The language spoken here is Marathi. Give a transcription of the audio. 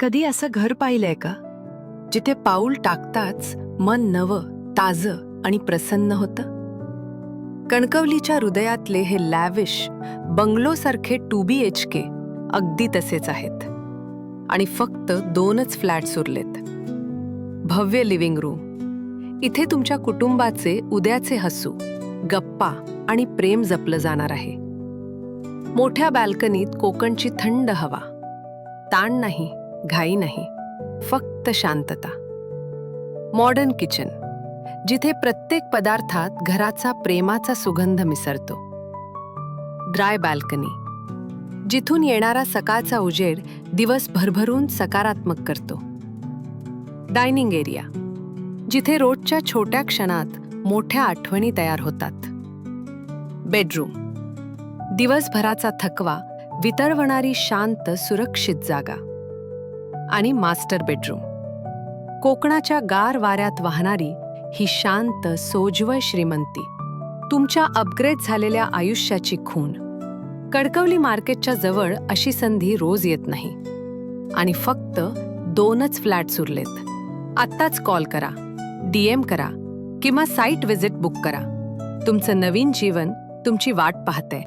कधी असं घर पाहिलंय का जिथे पाऊल टाकताच मन नवं ताजं आणि प्रसन्न होतं? कणकवलीच्या हृदयातले हे लॅविश बंगलोसारखे टू बी एच के अगदी तसेच आहेत. आणि फक्त दोनच फ्लॅट्स उरलेत भव्य लिव्हिंग रूम इथे तुमच्या कुटुंबाचे उद्याचे हसू गप्पा आणि प्रेम जपलं जाणार आहे. मोठ्या बॅल्कनीत कोकणची थंड हवा. ताण नाही. घाई नाही फक्त शांतता. मॉडर्न किचन जिथे प्रत्येक पदार्थात घराचा प्रेमाचा सुगंध मिसळतो. ड्राय बॅल्कनी जिथून येणारा सकाळचा उजेड दिवस भरभरून सकारात्मक करतो. डायनिंग एरिया जिथे रोजच्या छोट्या क्षणात मोठ्या आठवणी तयार होतात. बेडरूम दिवसभराचा थकवा वितळवणारी शांत सुरक्षित जागा. आणि मास्टर बेडरूम. कोकणाच्या गार वाऱ्यात वाहणारी ही शांत सोज्वळ श्रीमंती. तुमच्या अपग्रेड झालेल्या आयुष्याची खूण. कडकवली मार्केटच्या जवळ अशी संधी रोज येत नाही. आणि फक्त दोनच फ्लॅट्स उरलेत. आत्ताच कॉल करा डीएम करा किंवा साईट व्हिजिट बुक करा. तुमचं नवीन जीवन तुमची वाट पाहतंय.